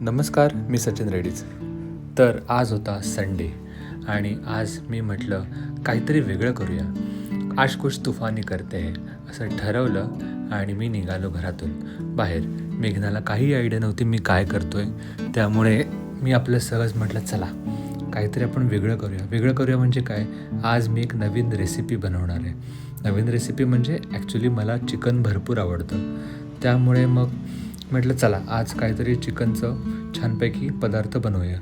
नमस्कार मी सचिन रेड्डीच. तर आज होता संडे आणि आज मी म्हटलं काहीतरी वेगळं करूया. आज कुछ तुफानी करते है असं ठरवलं आणि मी निघालो घरातून. बाहेर मेघनाला काही आयडिया नव्हती मी काय करतोय त्यामुळे मी आपलं सहज म्हटलं चला काहीतरी आपण वेगळं करूया. वेगळं करूया म्हणजे काय? आज मी एक नवीन रेसिपी बनवणार आहे. नवीन रेसिपी म्हणजे ॲक्च्युली मला चिकन भरपूर आवडतं. त्यामुळे मग म्हटलं चला आज काहीतरी चिकनचं छानपैकी पदार्थ बनवूया.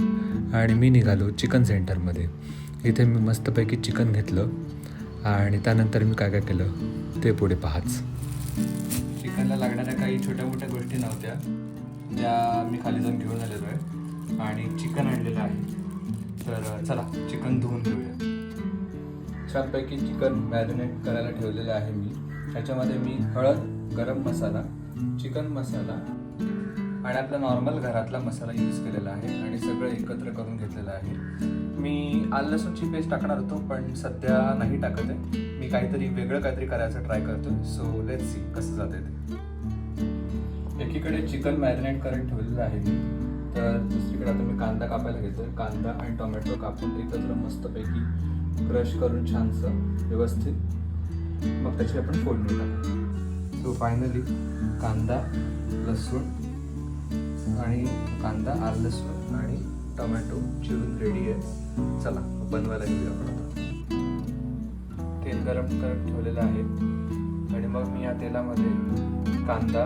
आणि मी निघालो चिकन सेंटरमध्ये. इथे मी मस्तपैकी चिकन घेतलं आणि त्यानंतर मी काय काय केलं ते पुढे पाहाच. चिकनला लागणाऱ्या काही छोट्या मोठ्या गोष्टी नव्हत्या ज्या मी खाली जाऊन घेऊन आलेलो आहे. आणि चिकन आणलेलं आहे. तर चला चिकन धुवून घेऊया. छानपैकी चिकन मॅरिनेट करायला ठेवलेलं आहे मी. त्याच्यामध्ये मी हळद गरम मसाला चिकन मसाला आणि आपला नॉर्मल घरातला मसाला यूज केलेला आहे आणि सगळं एकत्र करून घेतलेलं आहे. मी आल लसूणची पेस्ट टाकणार होतो पण सध्या नाही टाकत आहे. मी काहीतरी वेगळं काहीतरी करायचं ट्राय करतो सो लेट सी कसं जाते ते. एकीकडे चिकन मॅरिनेट करून ठेवलेलं आहे तर दुसरीकडे आता मी कांदा कापायला घेतो कांदा आणि टोमॅटो कापून एकत्र मस्तपैकी क्रश करून छानसं व्यवस्थित. मग त्याची आपण फोडणी टाकू. सो फायनली कांदा लसूण आणि कांदा आल लसूण आणि टोमॅटो चिरून रेडी आहे. चला बनवायला घेऊया आपण आता. तेल गरम करत ठेवलेलं आहे. आणि मग मी या तेलामध्ये कांदा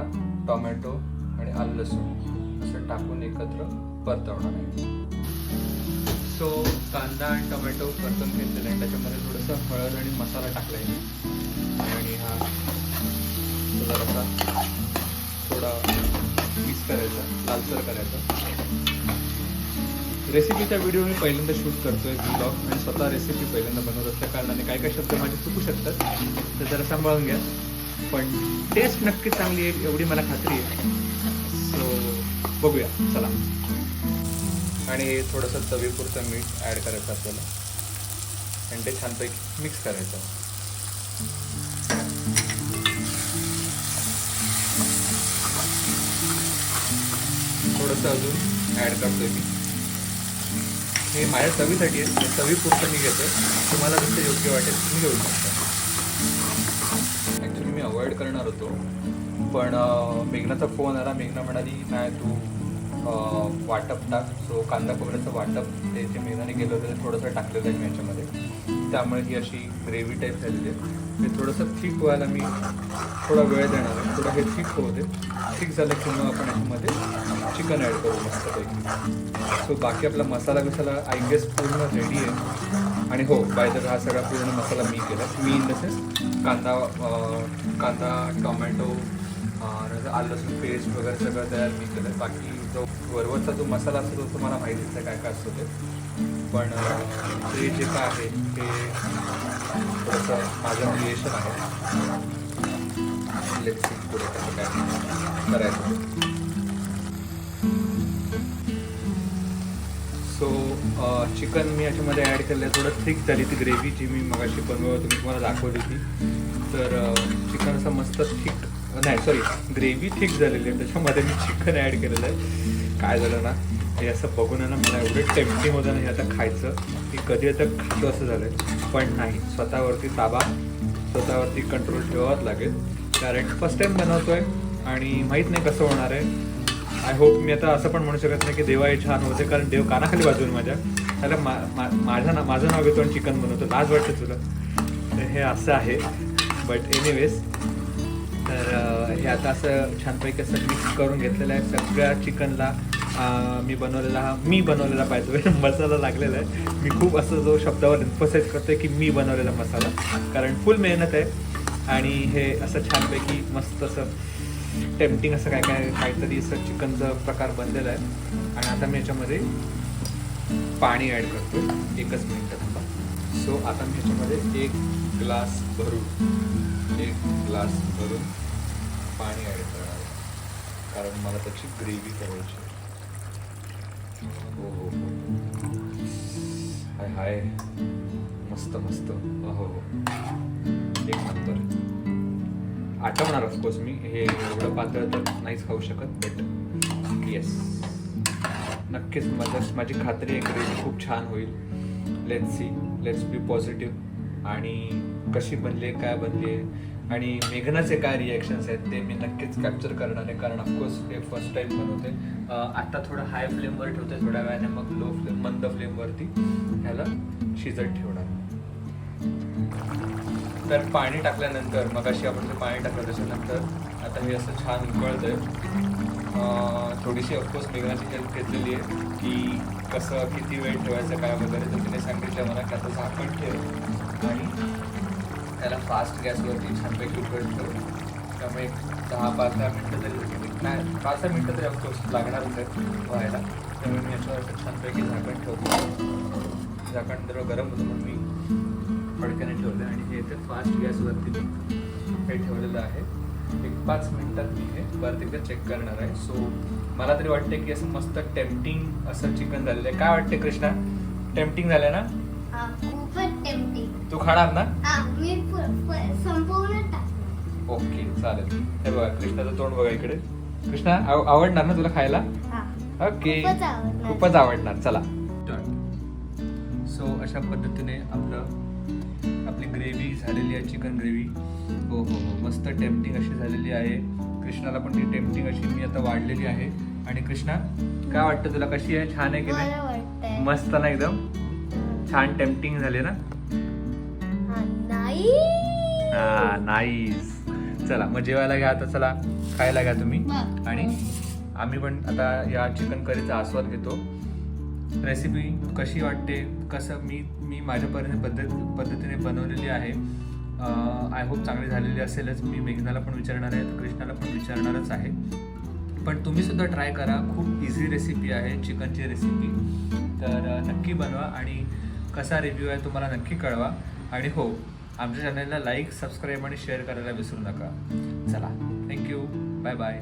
टोमॅटो आणि आल लसूण असं टाकून एकत्र परतवणार आहे. सो कांदा आणि टोमॅटो परतून घेतलेला आहे. त्याच्यामध्ये थोडंसं हळद आणि मसाला टाकला आहे आणि हा जरासा थोडा मिक्स करायचा लालसर करायचा. रेसिपीचा व्हिडिओ मी पहिल्यांदा शूट करतोय. ब्लॉग आणि स्वतः रेसिपी पहिल्यांदा बनवत असल्या कारणाने काय काय शब्द माझे चुकू शकतात. तर जरा सांभाळून घ्या. पण टेस्ट नक्की चांगली आहे एवढी मला खात्री आहे. सो बघूया. चला. आणि थोडंसं चवीपुरतं मीठ ॲड करायचं आपल्याला. आणि ते छानपैकी मिक्स करायचं. थोडंसं अजून ॲड करतो मी. हे माझ्या चवीसाठी आहे. चवीपुरतं मी घेतो तुम्हाला जसं योग्य वाटेल तुम्ही घेऊ शकता. ॲक्च्युली मी अवॉइड करणार होतो. पण मेघनाचा फोन आला. मेघना म्हणाली नाही तू वाटप टाक सो कांदा खोबऱ्याचं वाटप ते जे मेनाने केलं होतं ते थोडंसं टाकलेलं आहे मी याच्यामध्ये. त्यामुळे ही अशी ग्रेव्ही टाईप झालेली आहे. ते थोडंसं थिक व्हायला मी थोडा वेळ देणार आहे. थोडं हे थिक होऊ दे. थिक झालं की मग आपण याच्यामध्ये चिकन ॲड करू मस्तपैकी. सो बाकी आपला मसाला बिसाला आय गेस पूर्ण रेडी आहे. आणि हो बाय द हा सगळा पूर्ण मसाला मी केला. मी इन द सेन्स कांदा कांदा टोमॅटो आलं लसूण पेस्ट वगैरे सगळं तयार मी केलं. बाकी जो वरवरचा जो मसाला असतो तो तुम्हाला माहितीच आहे काय काय असतो ते. पण ते जे काय आहे ते थोडंसं माझं क्रिएशन आहे. लेट्स पुढे कसं काय करायचं सो चिकन मी याच्यामध्ये ॲड केलं आहे थोडं थिक झाली ती ग्रेव्ही जी मी मगाशी बनवत तुम्ही तुम्हाला दाखवली होती. तर चिकन असं मस्त थिक नाही सॉरी ग्रेव्ही थिक झालेली आहे. त्याच्यामध्ये मी चिकन ॲड केलेलं आहे. काय झालं ना हे असं बघून आहे ना मला एवढं टेम्पटिंग होतं ना हे आता खायचं. की कधी आता खातो असं झालं आहे पण नाही स्वतःवरती ताबा स्वतःवरती कंट्रोल ठेवावाच लागेल. कारण फर्स्ट टाईम बनवतो आहे आणि माहीत नाही कसं होणार आहे. आय होप मी आता असं पण म्हणू शकत नाही की देवा हे छान होते कारण देव कानाखाली बाजून माझ्या. त्याला मा, मा, माझं ना माझं नाव घेतो आणि चिकन बनवतो. लाज वाटतं तुला. हे असं आहे. बट एनिवेज तर हे आता असं छानपैकी असं मिक्स करून घेतलेलं आहे. सगळ्या चिकनला मी बनवलेला हा मी बनवलेला पाहिजे मसाला लागलेला आहे. मी खूप असं जो शब्दावर इन्फोसाईज करतोय की मी बनवलेला मसाला. कारण फुल मेहनत आहे. आणि हे असं छानपैकी मस्त असं टेम्पटिंग असं काय काय काहीतरी असं चिकनचा प्रकार बनलेला आहे. आणि आता मी याच्यामध्ये पाणी ॲड करतो एकच मिनटं थांबा. सो आता मी याच्यामध्ये एक ग्लास भरून एक ग्लास भरून पाणी ॲड करणार कारण मला त्याची ग्रेव्ही करायची हो हो हो. हाय हाय. मस्त मस्त. हो हो. एक नंबर आठवणार ऑफकोर्स मी. हे एवढं पातळ तर नाहीच खाऊ शकत बट येस नक्कीच माझं माझी खात्री आहे ग्रेव्ही खूप छान होईल. Let's see let's be positive आणि कशी बनली काय बनले? आणि मेघनाचे काय रिॲक्शन्स आहेत ते मी नक्कीच कॅप्चर करणार आहे. कारण ऑफकोर्स हे फर्स्ट टाईम बनवते. आत्ता आता थोडं हाय फ्लेमवर ठेवते थोड्या वेळाने मग लो फ्लेम मंद फ्लेमवरती ह्याला शिजत ठेवणार. तर पाणी टाकल्यानंतर मग अशी आपण ते पाणी टाकलं त्याच्यानंतर आता हे असं छान उकळतंय आहे थोडीशी ऑफकोर्स मेघनाची हेल्प घेतलेली आहे की कसं किती वेळ ठेवायचं काय वगैरे. तर तिने सांगितलं मला की आता झाकण ठेव आणि त्याला फास्ट गॅसवरती छानपैकी उकळत ठेव. त्यामुळे दहा पाच दहा मिनटं तरी नाही पाच दहा मिनटं तरी ऑफकोर्स लागणारच आहे व्हायला. त्यामुळे मी याच्यावर छानपैकी झाकण ठेवतो. झाकण जर गरम होतं म्हणून मी फडक्याने ठेवलं आणि हे ते फास्ट गॅसवरती मी हे ठेवलेलं आहे. एक पाच मिनिटात मी हे परत एकदा चेक करणार आहे. सो मला तरी वाटते की असं मस्त टेम्पटिंग असं चिकन झालेलं आहे. काय वाटते कृष्णा? टेम्पटिंग झालं ना? हा, खूपच टेम्पटिंग तू खाणार ना? हा मी ओके चालेल. हे बघा कृष्णाचं तोंड बघा इकडे. कृष्णा आव- आवडणार ना तुला खायला? ओके खूपच आवडणार. खूपच आवडणार. चला. सो अशा पद्धतीने आपलं आपली ग्रेव्ही झालेली आहे चिकन ग्रेव्ही हो हो हो. मस्त टेम्पटिंग अशी झालेली आहे. कृष्णाला पण ती टेम्पटिंग अशी मी आता वाढलेली आहे. आणि कृष्णा काय वाटतं तुला? कशी आहे? छान आहे की नाही? मस्त ना एकदम? छान टेम्पटिंग झाली ना? हा, नाईस चला मग जेवायला घ्या आता. चला खायला घ्या तुम्ही. आणि आम्ही पण आता या चिकन करीचा आस्वाद घेतो. रेसिपी कशी वाटते? कसं मी मी माझ्या पद्धती पद्धत पद्धतीने बनवलेली आहे. आय होप चांगली झालेली असेलच. मी मेघनाला पण विचारणार आहे कृष्णाला पण विचारणारच आहे. पण तुम्ही सुद्धा ट्राय करा. खूप इझी रेसिपी आहे चिकनची रेसिपी तर नक्की बनवा आणि कसा रिव्ह्यू आहे तुम्हाला नक्की कळवा. आणि हो आमच्या चॅनलला लाईक सबस्क्राईब आणि शेअर करायला विसरू नका. चला थँक्यू बाय बाय